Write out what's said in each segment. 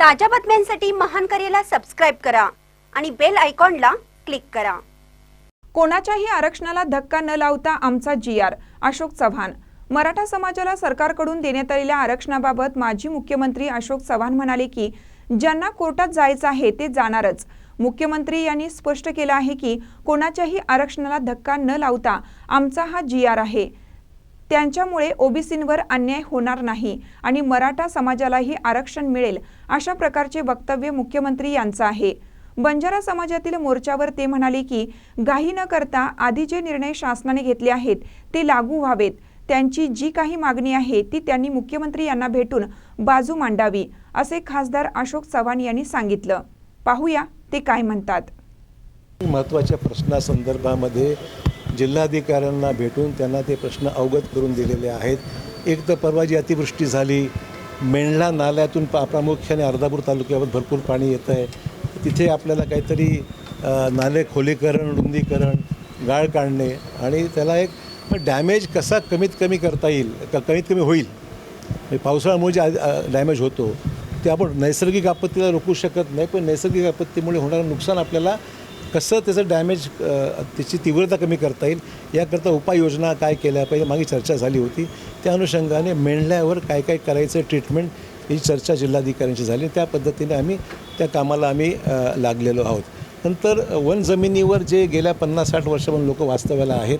ताज्या बातम्यांसाठी महान करेला सबस्क्राईब करा आणि बेल आयकॉनला क्लिक करा. कोणाच्याही आरक्षणाला धक्का न लावता आमचा जी आर अशोक चव्हाण. मराठा समाजाला सरकारकडून देण्यात आलेल्या आरक्षणाबाबत माजी मुख्यमंत्री अशोक चव्हाण म्हणाले की ज्यांना कोर्टात जायचं आहे ते जाणारच. मुख्यमंत्री यांनी स्पष्ट केलं आहे की कोणाच्याही आरक्षणाला धक्का न लावता आमचा हा जी आर आहे. त्यांच्यामुळे ओबीसींवर अन्याय होणार नाही आणि मराठा समाजालाही आरक्षण मिळेल अशा प्रकारचे वक्तव्य मुख्यमंत्री यांचं आहे. बंजारा समाजातील मोर्चावर ते म्हणाले की घाई न करता आधी जे निर्णय शासनाने घेतले आहेत ते लागू व्हावेत. त्यांची जी काही मागणी आहे ती त्यांनी मुख्यमंत्री यांना भेटून बाजू मांडावी असे खासदार अशोक चव्हाण यांनी सांगितलं. पाहूया ते काय म्हणतात. महत्त्वाच्या प्रश्नासंदर्भामध्ये जिल्हाधिकाऱ्यांना भेटून त्यांना ते प्रश्न अवगत करून दिलेले आहेत. एक तर परवा जी अतिवृष्टी झाली मेंढला नाल्यातून पा प्रामुख्याने अर्धापूर तालुक्यावर भरपूर पाणी येतं आहे. तिथे आपल्याला काहीतरी नाले खोलीकरण रुंदीकरण गाळ काढणे आणि त्याला एक डॅमेज कसा कमीत कमी करता येईल क कमीत कमी होईल? पावसाळ्यामुळे जे डॅमेज होतो ते आपण नैसर्गिक आपत्तीला रोखू शकत नाही पण नैसर्गिक आपत्तीमुळे होणारं नुकसान आपल्याला कसं त्याचं डॅमेज त्याची तीव्रता कमी करता येईल याकरता उपाययोजना काय केल्या पाहिजे मागे चर्चा झाली होती. त्या अनुषंगाने मेंढल्यावर काय काय करायचं ट्रीटमेंट ही चर्चा जिल्हाधिकाऱ्यांची झाली. त्या पद्धतीने आम्ही त्या कामाला आम्ही लागलेलो आहोत. नंतर वन जमिनीवर जे गेल्या पन्नास साठ वर्षापासून लोक वास्तव्याला आहेत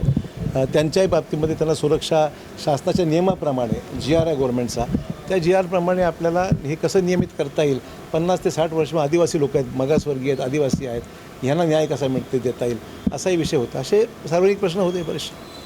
त्यांच्याही बाबतीमध्ये त्यांना सुरक्षा शासनाच्या नियमाप्रमाणे जी आर आहे गव्हर्नमेंटचा त्या जी आरप्रमाणे आपल्याला हे कसं नियमित करता येईल पन्नास ते साठ वर्ष आदिवासी लोक आहेत मागासवर्गीय आहेत आदिवासी आहेत ह्यांना न्याय कसा मिळते देता येईल? असाही विषय होता. असे सार्वजनिक प्रश्न होते बरेचसे.